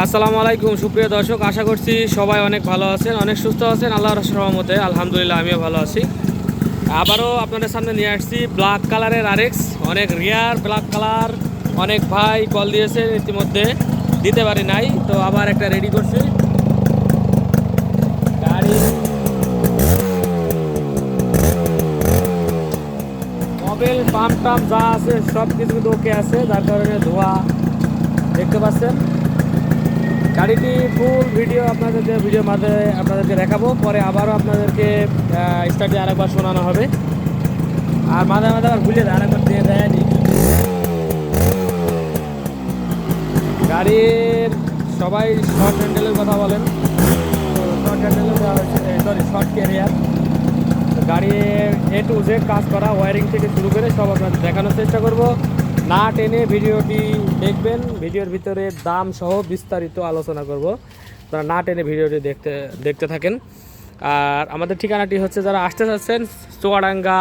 আসসালামু আলাইকুম, সুপ্রিয় দর্শক, আশা করছি সবাই অনেক ভালো আছেন, অনেক সুস্থ আছেন, আল্লাহর রহমতে, আলহামদুলিল্লাহ, আমিও ভালো আছি। আবারও আপনাদের সামনে নিয়ে আসছি ব্ল্যাক কালারের আরেক্স অনেক রিয়ার ব্ল্যাক কালার, অনেক ভাই কল দিয়েছে ইতিমধ্যে দিতে পারি নাই, তো আবার একটা রেডি করছি। গাড়ি। মোবিল পাম্প টাম্প যা আছে সব কিছু কিন্তু ওকে আছে, যার কারণে ধোয়া দেখতে পাচ্ছেন। গাড়িটি ফুল ভিডিও আপনাদেরকে ভিডিও মাঝে আপনাদেরকে দেখাবো। পরে আবারও আপনাদেরকে স্টার্টে আরেকবার শোনানো হবে। আর মাঝে মাঝে আবার ভুলে দেয় আরেকবার দিয়ে দেয়নি গাড়ির সবাই শর্ট হ্যান্ডেলের কথা বলেন। শর্ট হ্যান্ডেলের সরি শর্ট ক্যারিয়ার গাড়ির এ টু জেড কাজ করা ওয়ারিং থেকে শুরু করে সব আপনাদের দেখানোর চেষ্টা করব। না টেনে ভিডিওটি দেখবেন, ভিডিওর ভিতরে দাম সহ বিস্তারিত আলোচনা করব। আপনারা না টেনে ভিডিওটি দেখতে দেখতে থাকেন। আর আমাদের ঠিকানাটি হচ্ছে যারা আসতে চাচ্ছেন, চুয়াডাঙ্গা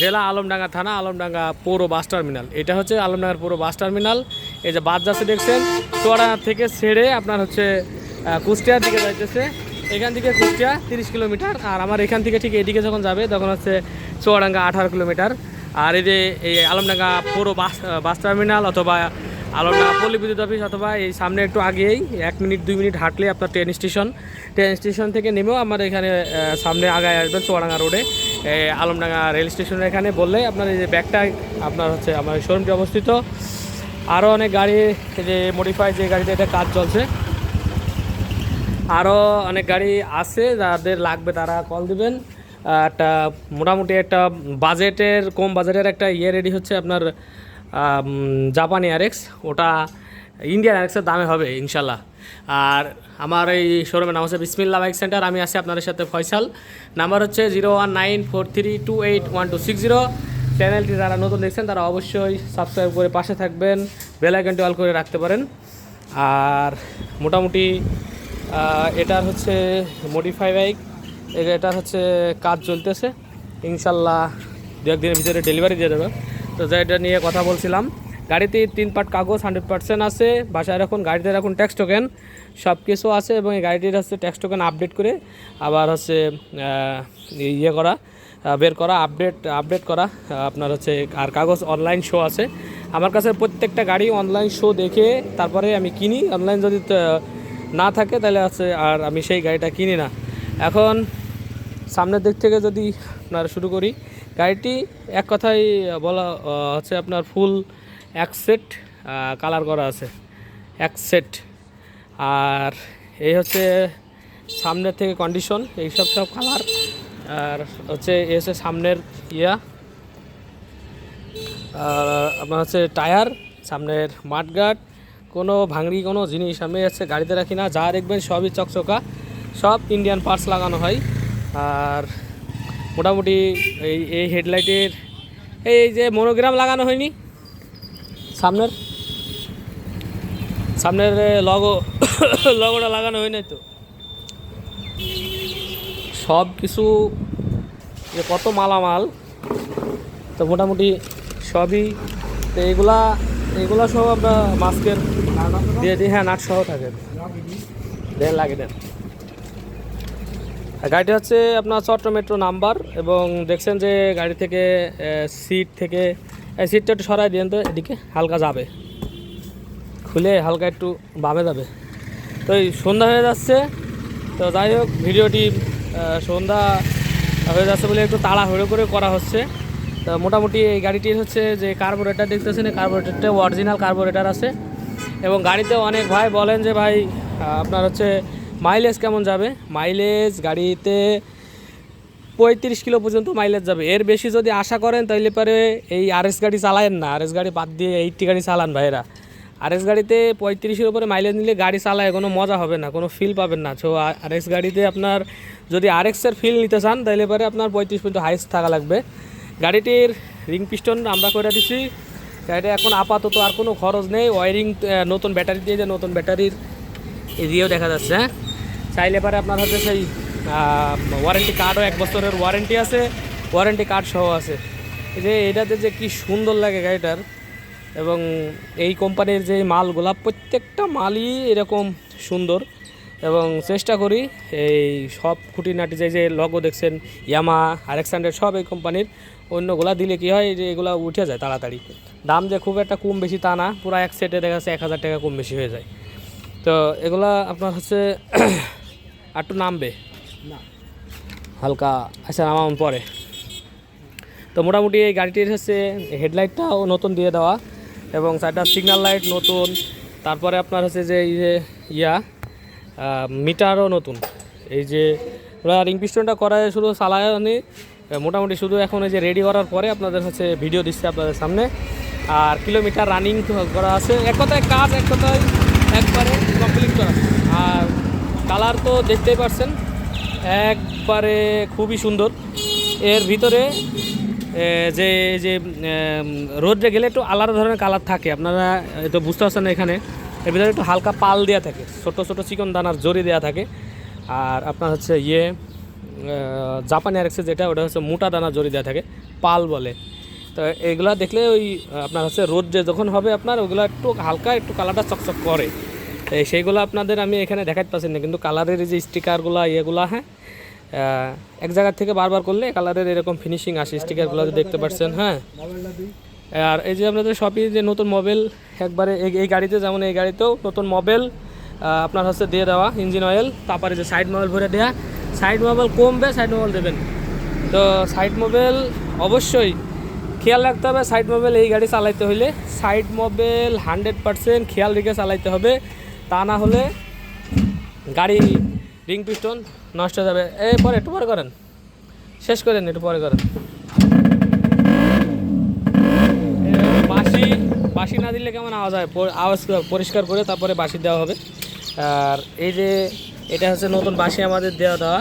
জেলা আলমডাঙ্গা থানা, আলমডাঙ্গা পৌর বাস টার্মিনাল। এটা হচ্ছে আলমডাঙ্গার পৌর বাস টার্মিনাল। এই যে বাস যাচ্ছে দেখছেন, চুয়াডাঙ্গা থেকে ছেড়ে আপনার হচ্ছে কুষ্টিয়ার দিকে যাইতেছে। এখান থেকে কুষ্টিয়া তিরিশ কিলোমিটার। আর আমার এখান থেকে ঠিক এদিকে যখন যাবে, তখন হচ্ছে চুয়াডাঙ্গা আঠারো কিলোমিটার। আর এই যে এই আলমডাঙ্গা পুরো বাস বাস টার্মিনাল অথবা আলমডাঙ্গা পল্লী বিদ্যুৎ অফিস অথবা এই সামনে একটু আগেই এক মিনিট, দুই মিনিট হাঁটলে আপনার ট্রেন স্টেশন। ট্রেন স্টেশন থেকে নেমেও আমার এখানে সামনে আগায় আসবেন চুয়াডাঙ্গা রোডে। আলমডাঙ্গা রেল স্টেশনের এখানে বললে আপনার এই যে ব্যাগটা, আপনার হচ্ছে আমার শোরুমটি অবস্থিত। আরও অনেক গাড়ি যে মডিফাই যে গাড়িতে এটা কাজ চলছে। আরও অনেক গাড়ি আছে যাদের লাগবে তারা কল দিবেন। একটা মোটামুটি একটা বাজেটের, কম বাজেটের একটা ইয়ে রেডি হচ্ছে আপনার জাপানি আরেক্স ওটা ইন্ডিয়ান আরেক্সের দামে হবে ইনশাল্লাহ আর আমার এই শোরুমের নাম হচ্ছে বিসমিল্লা বাইক সেন্টার আমি আছি আপনাদের সাথে ফয়সাল। নাম্বার হচ্ছে zero one nine four three two eight one two six zero. চ্যানেলটি যারা নতুন দেখছেন, তারা অবশ্যই সাবস্ক্রাইব করে পাশে থাকবেন। বেল আইকনটি অল করে রাখতে পারেন। আর মোটামুটি এটার হচ্ছে মডিফাই বাইক এটার হচ্ছে কাজ চলতেছে। ইনশাল্লাহ দু একদিনের ভিতরে ডেলিভারি দিয়ে দেবে। তো যা এটা নিয়ে কথা বলছিলাম, গাড়িতে তিন পার্ট কাগজ হান্ড্রেড পার্সেন্ট আছে, বাসায় রাখুন, গাড়িতে রাখুন ট্যাক্স টোকেন সব কিছু আছে এবং এই গাড়িটির হচ্ছে ট্যাক্স টোকেন আপডেট করে আবার হচ্ছে ইয়ে করা বের করা আপডেট আপডেট করা আপনার হচ্ছে আর কাগজ অনলাইন শো আছে। আমার কাছে প্রত্যেকটা গাড়ি অনলাইন শো দেখে তারপরে আমি কিনি। অনলাইন যদি না থাকে তাহলে আছে আর আমি সেই গাড়িটা কিনি না। এখন সামনের দিক থেকে যদি আপনার শুরু করি, গাড়িটি এক কথায় বলা হচ্ছে আপনার ফুল এক সেট কালার করা আছে, এক সেট। আর এই হচ্ছে সামনের থেকে কন্ডিশন এই সব সব কালার। আর হচ্ছে এ হচ্ছে সামনের ইয়া। আর আপনার হচ্ছে টায়ার, সামনের মাঠগার্ড কোনো ভাঙড়ি, কোনো জিনিস। আমি হচ্ছে গাড়িতে রাখি না, যা দেখবেন সবই চকচকা, সব ইন্ডিয়ান পার্টস লাগানো হয়। আর মোটামুটি এই এই হেডলাইটের এই যে মনোগ্রাম লাগানো হয়নি। সামনের সামনের লগো লগোটা লাগানো হয় নাই তো। সব কিছু যে কত মালামাল তো মোটামুটি সবই তো এইগুলা এইগুলা সব আমরা মাস্কের দিয়ে দিই। হ্যাঁ নাট সহ থাকে। দেন লাগে দেন। গাড়িটা হচ্ছে আপনার চট্ট মেট্রো নাম্বার এবং দেখছেন যে গাড়ি থেকে সিট থেকে এই সিটটা একটু সরাই দিন তো, এদিকে হালকা যাবে। খুলে হালকা একটু বামে যাবে। তো এই সন্ধ্যা হয়ে যাচ্ছে, তো যাই হোক, ভিডিওটি সন্ধ্যা হয়ে যাচ্ছে বলে একটু তাড়াহুড়ো করে করা হচ্ছে। তো মোটামুটি এই গাড়িটির হচ্ছে যে কার্বোরেটার দেখতেছেন, এই কার্বোরেটারটা অরিজিনাল কার্বোরেটার আছে। এবং গাড়িতে অনেক ভাই বলেন যে ভাই আপনার হচ্ছে মাইলেজ কেমন যাবে? মাইলেজ গাড়িতে পঁয়ত্রিশ কিলো পর্যন্ত মাইলেজ যাবে। এর বেশি যদি আশা করেন তাহলে পরে এই আরএস গাড়ি চালায়েন না। আরএস গাড়ি বাদ দিয়ে এইটটি গাড়ি চালান ভাইরা আরএস গাড়িতে পঁয়ত্রিশের উপরে মাইলেজ নিলে গাড়ি চালায়, কোনো মজা হবে না, কোনো ফিল পাবেন না। তো আরএস গাড়িতে আপনার যদি আরএক্সের ফিল নিতে চান তাহলে পরে আপনার পঁয়ত্রিশ পর্যন্ত হাইস থাকা লাগবে। গাড়িটির রিং পিস্টন আমরা করে দিছি। গাড়িটা এখন আপাতত আর কোনো খরচ নেই। ওয়ারিং নতুন ব্যাটারি দিয়ে যে নতুন ব্যাটারির দিয়েও দেখা যাচ্ছে হ্যাঁ? চাইলে পারে আপনার হচ্ছে সেই ওয়ারেন্টি কার্ডও এক বছরের ওয়ারেন্টি আছে ওয়ারেন্টি কার্ড সহ আছে যে এটাতে যে কি সুন্দর লাগে গাড়িটার, এবং এই কোম্পানির যে মালগুলা, প্রত্যেকটা মালই এরকম সুন্দর। এবং চেষ্টা করি এই সব খুঁটিনাটি যে যে লগো দেখছেন ইয়ামা আলেকসান্ডার সব এই কোম্পানির অন্যগুলা দিলে কি হয়, যে এগুলো উঠে যায় তাড়াতাড়ি। দাম যে খুব একটা কম বেশি তা না, পুরো এক সেটে দেখা যাচ্ছে এক হাজার টাকা কম বেশি হয়ে যায়। তো এগুলা আপনার হচ্ছে একটু নামবে। না। হালকা আচ্ছা নামাম পরে। তো মোটামুটি এই গাড়িটির হচ্ছে হেডলাইটটাও নতুন দিয়ে দেওয়া এবং চারটা সিগন্যাল লাইট নতুন। তারপরে আপনার হচ্ছে যে এই যে ইয়া মিটারও নতুন। এই যে ওরা রিং পিস্টনটা করা শুধু চালায়নি মোটামুটি শুধু এখন এই যে রেডি করার পরে আপনাদের হচ্ছে ভিডিও দিচ্ছে আপনাদের সামনে। আর কিলোমিটার রানিং করা আছে। এক কথায় কাজ এক কথায় একবারে কমপ্লিট করা। আর কালার তো দেখতেই পারছেন, একবারে খুবই সুন্দর। এর ভিতরে যে যে রোদ্রে গেলে একটু আলাদা ধরনের কালার থাকে, আপনারা তো বুঝতে পারছেন এখানে। এর ভিতরে একটু হালকা পাল দেওয়া থাকে, ছোট ছোট চিকন দানার জরি দেওয়া থাকে। আর আপনার হচ্ছে ইয়ে জাপানি আরেকসে যেটা, ওটা হচ্ছে মোটা দানা জরি দেওয়া থাকে, পাল বলে। তো এগুলা দেখলে ওই, আপনার হচ্ছে রোদ্রে যখন হবে আপনার, ওগুলো একটু হালকা একটু কালারটা চকচক করে। সেইগুলো আপনাদের আমি এখানে দেখাতে পারছি না, কিন্তু কালারের যে স্টিকারগুলো ইয়েগুলো হ্যাঁ? এক জায়গা থেকে বারবার করলে কালারের এরকম ফিনিশিং আসে স্টিকারগুলো দেখতে পাচ্ছেন হ্যাঁ? আর এই যে আপনাদের শপে যে নতুন মোবাইল একবারে এই- গাড়িতে, যেমন এই গাড়িতেও নতুন মোবাইল আপনার হচ্ছে দিয়ে দেওয়া ইঞ্জিন অয়েল তারপরে যে সাইড মোবাইল ভরে দেওয়া সাইড মোবাইল কমবে সাইড মোবাইল দেবেন। তো সাইড মোবাইল অবশ্যই খেয়াল রাখতে হবে সাইড মোবাইল এই গাড়ি চালাইতে হলে সাইড মোবাইল হান্ড্রেড পারসেন্ট খেয়াল রেখে চালাইতে হবে। তা না হলে গাড়ি রিং পিস্টন নষ্ট হয়ে যাবে। এই পরে একটু পরে করেন। শেষ করেন, একটু পরে করেন। বাঁশি বাঁশি না দিলে কেমন আওয়াজ হয়? আওয়াজ পরিষ্কার করে তারপরে বাঁশি দেওয়া হবে। আর এই যে, এটা হচ্ছে নতুন বাঁশি আমাদের দেওয়া দেওয়া।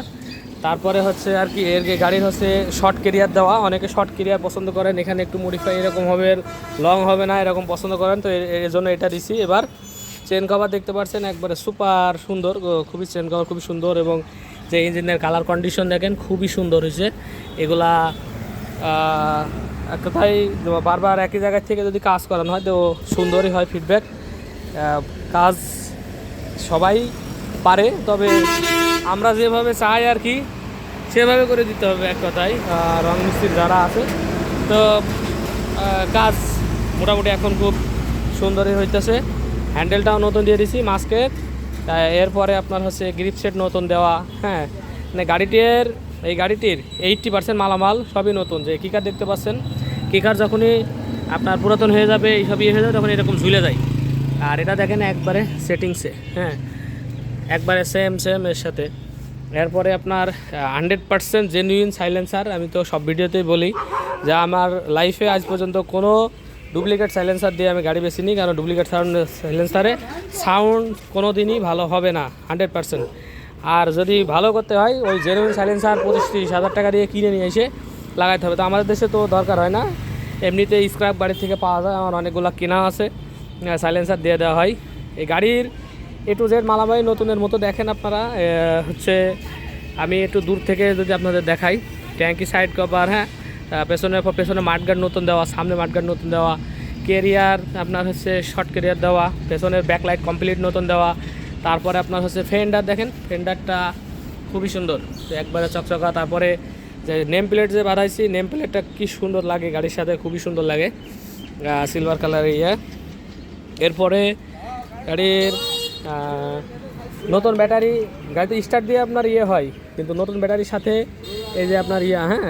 তারপরে হচ্ছে আর কি, এর গাড়ির হচ্ছে শর্ট কেরিয়ার দেওয়া। অনেকে শর্ট কেরিয়ার পছন্দ করেন। এখানে একটু মডিফাই এরকম হবে লং হবে না, এরকম পছন্দ করেন। তো এর জন্য এটা দিছি। এবার চেন কভার দেখতে পাচ্ছেন একবারে সুপার সুন্দর খুবই চেন কভার খুবই সুন্দর এবং যে ইঞ্জিনের কালার কন্ডিশন দেখেন খুবই সুন্দর হয়েছে। এগুলা কথায় বারবার একই জায়গা থেকে যদি কাজ করানো হয় তো সুন্দরই হয় ফিডব্যাক কাজ সবাই পারে, তবে আমরা যেভাবে চাই আর কি, সেভাবে করে দিতে হবে এক কথায়। রং মিস্ত্রি যারা আছে, তো কাজ মোটামুটি এখন খুব সুন্দরই হইতেছে। হ্যান্ডেলটাও নতুন দিয়ে দিছি, মাস্কের। এরপরে আপনার হচ্ছে গ্রিপ সেট নতুন দেওয়া হ্যাঁ। মানে গাড়িটির, এই গাড়িটির এইটটি পার্সেন্ট মালামাল সবই নতুন, যে কিকার দেখতে পাচ্ছেন। কিকার যখনই আপনার পুরাতন হয়ে যাবে এইসব ইয়ে হয়ে যাবে, তখন এরকম ঝুলে যায়। আর এটা দেখেন একবারে সেটিংসে হ্যাঁ। একবারে সেম সেম এর সাথে। এরপরে আপনার হান্ড্রেড পার্সেন্ট জেনুইন সাইলেন্সার আমি তো সব ভিডিওতেই বলি। যে আমার লাইফে আজ পর্যন্ত কোনো ডুপ্লিকেট সাইলেন্সার দিয়ে আমি গাড়ি বেশি নিই, কারণ ডুপ্লিকেট সাউন্ড সাইলেন্সারে সাউন্ড কোনো দিনই ভালো হবে না হান্ড্রেড পার্সেন্ট আর যদি ভালো করতে হয়, ওই জেনুইন সাইলেন্সার পঁচিশ তিরিশ হাজার টাকা দিয়ে কিনে নিয়ে এসে লাগাইতে হবে। তো আমাদের দেশে তো দরকার হয় না। এমনিতে স্ক্র্যাপ বাড়ি থেকে পাওয়া যায়, আমার অনেকগুলো কেনা আছে সাইলেন্সার দিয়ে দেওয়া হয়। এই গাড়ির এ টু জেড মালামাই নতুনের মতো দেখেন আপনারা হচ্ছে আমি একটু দূর থেকে যদি আপনাদের দেখাই। ট্যাঙ্কি সাইড কভার হ্যাঁ পেছনের পর পেছনে মাঠগার্ড নতুন দেওয়া, সামনে মাঠগার্ড নতুন দেওয়া কেরিয়ার আপনার হচ্ছে শর্ট কেরিয়ার দেওয়া, পেছনের ব্যাকলাইট কমপ্লিট নতুন দেওয়া, তারপরে আপনার হচ্ছে ফেন্ডার দেখেন ফেন্ডারটা খুবই সুন্দর একবারে চকচকা, তারপরে যে নেম প্লেট যে বাঁধাইছি নেম প্লেটটা কী সুন্দর লাগে, গাড়ির সাথে খুবই সুন্দর লাগে সিলভার কালারের ইয়ে। এরপরে গাড়ির নতুন ব্যাটারি গাড়িতে স্টার্ট দিয়ে আপনার ইয়ে হয়, কিন্তু নতুন ব্যাটারির সাথে এই যে আপনার ইয়া হ্যাঁ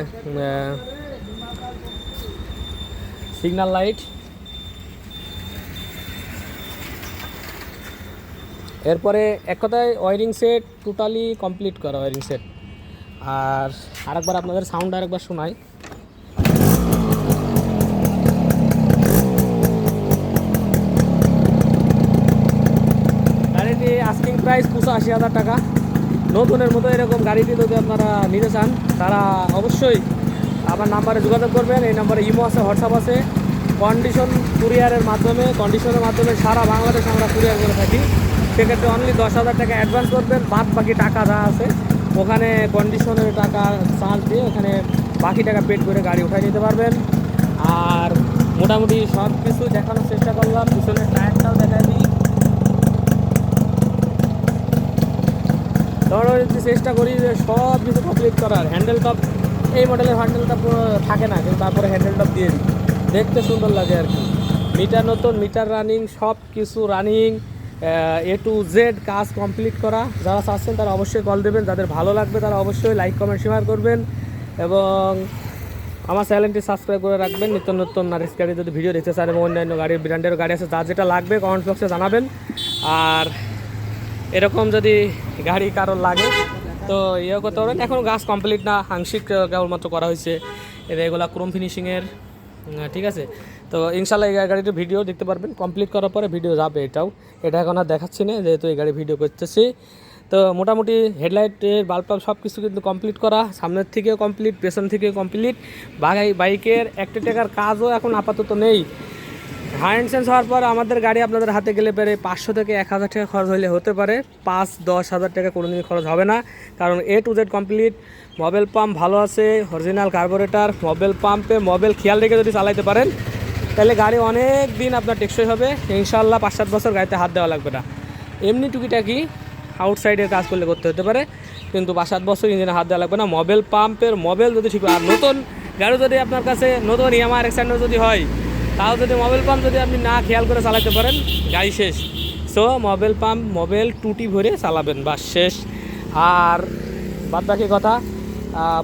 সিগন্যাল লাইট এরপরে এক কথায় ওয়ারিং সেট টোটালি কমপ্লিট করা ওয়ারিং সেট আর আরেকবার আপনাদের সাউন্ড আরেকবার শোনাই। গাড়িটি আস্কিং প্রাইস পঁচাশি হাজার টাকা। নতুনের মতো এরকম গাড়িটি যদি আপনারা নিতে চান, তারা অবশ্যই আমার নাম্বারে যোগাযোগ করবেন। এই নাম্বারে ইমো আছে হোয়াটসঅ্যাপ আছে। কন্ডিশন কুরিয়ারের মাধ্যমে কন্ডিশনের মাধ্যমে সারা বাংলাদেশ আমরা কুরিয়ার করে থাকি। সেক্ষেত্রে অনলি দশ হাজার টাকা অ্যাডভান্স করবেন, বাদ বাকি টাকা যা আছে, ওখানে কন্ডিশনের টাকা চার্জ দিয়ে ওখানে বাকি টাকা পেড করে গাড়ি উঠাই নিতে পারবেন। আর মোটামুটি সব কিছু দেখানোর চেষ্টা করলাম, পিছনের টায়ারটাও দেখাই দিই। ধরো চেষ্টা করি যে সব কিছু কমপ্লিট করার হ্যান্ডেল টপ এই মডেলের হ্যান্ডেল টপ থাকে না, কিন্তু তারপরে হ্যান্ডেল টপ দিয়ে দিই। দেখতে সুন্দর লাগে আর কি। মিটার নতুন মিটার রানিং সব কিছু রানিং এ টু জেড কাজ কমপ্লিট করা। যারা চাচ্ছেন তারা অবশ্যই কল দেবেন। যাদের ভালো লাগবে তারা অবশ্যই লাইক কমেন্ট শেয়ার করবেন। এবং আমার চ্যানেলটি সাবস্ক্রাইব করে রাখবেন। নিত্য নতুন নারিস গাড়ি যদি ভিডিও দেখতে চান এবং অন্যান্য গাড়ির ব্র্যান্ডের গাড়ি আছে, যার যেটা লাগবে কমেন্ট বক্সে জানাবেন। আর এরকম যদি গাড়ি কারোর লাগে, তো ইয়ে করতে পারেন এখন গাছ কমপ্লিট না আংশিক কেবলমাত্র করা হয়েছে। এগুলা ক্রোম ফিনিশিংয়ের ঠিক আছে? তো ইনশাল্লাহ এই গাড়িটির ভিডিও দেখতে পারবেন। কমপ্লিট করার পরে ভিডিও যাবে এটাও। এটা এখন আর দেখাচ্ছি না, যেহেতু এই গাড়ি ভিডিও করতেছি। তো মোটামুটি হেডলাইটের বাল্ব সব কিছু কিন্তু কমপ্লিট করা। সামনের থেকেও কমপ্লিট পেছন থেকেও কমপ্লিট বাইকের একটা টাকার কাজও এখন আপাতত নেই। হান্ড সেন্স হওয়ার পর আমাদের গাড়ি আপনাদের হাতে গেলে পরে পাঁচশো থেকে এক হাজার টাকা খরচ হলে হতে পারে। পাঁচ, দশ হাজার টাকা কোনো দিন খরচ হবে না। কারণ A to Z complete mobil pump ভালো আছে অরিজিনাল কার্বোরেটার মোবাইল পাম্পে মোবাইল খেয়াল রেখে যদি চালাইতে পারেন তাহলে গাড়ি অনেক দিন আপনার টেকসই হবে। ইনশাল্লাহ পাঁচ সাত বছর গাড়িতে হাত দেওয়া লাগবে না। এমনি টুকিটাকি আউটসাইডের কাজ করলে করতে হতে পারে। কিন্তু পাঁচ সাত বছর ইঞ্জিনে হাত দেওয়া লাগবে না। মোবাইল পাম্পের মোবাইল যদি ঠিক আর নতুন গাড়ি যদি আপনার কাছে, নতুন ইয়ামা এক্সান্ডার যদি হয়, তাও যদি মোবাইল পাম্প যদি আপনি না খেয়াল করে চালাতে পারেন, গাড়ি শেষ। সো মোবাইল পাম্প মোবাইল টুটি ভরে চালাবেন, বাস শেষ। আর বাদ বাকি কথা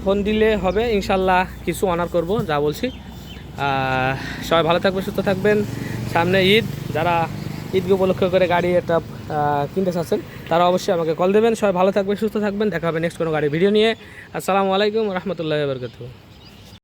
ফোন দিলে হবে। ইনশাল্লাহ কিছু অনার করব, যা বলছি। সবাই ভালো থাকবেন, সুস্থ থাকবেন। সামনে ঈদ, যারা ঈদকে উপলক্ষ করে গাড়ি একটা কিনতে চাচ্ছেন, তারা অবশ্যই আমাকে কল দেবেন। সবাই ভালো থাকবেন, সুস্থ থাকবেন। দেখা হবে নেক্সট কোনো গাড়ি ভিডিও নিয়ে। আসসালামু আলাইকুম, রহমতুল্লাহ বরকত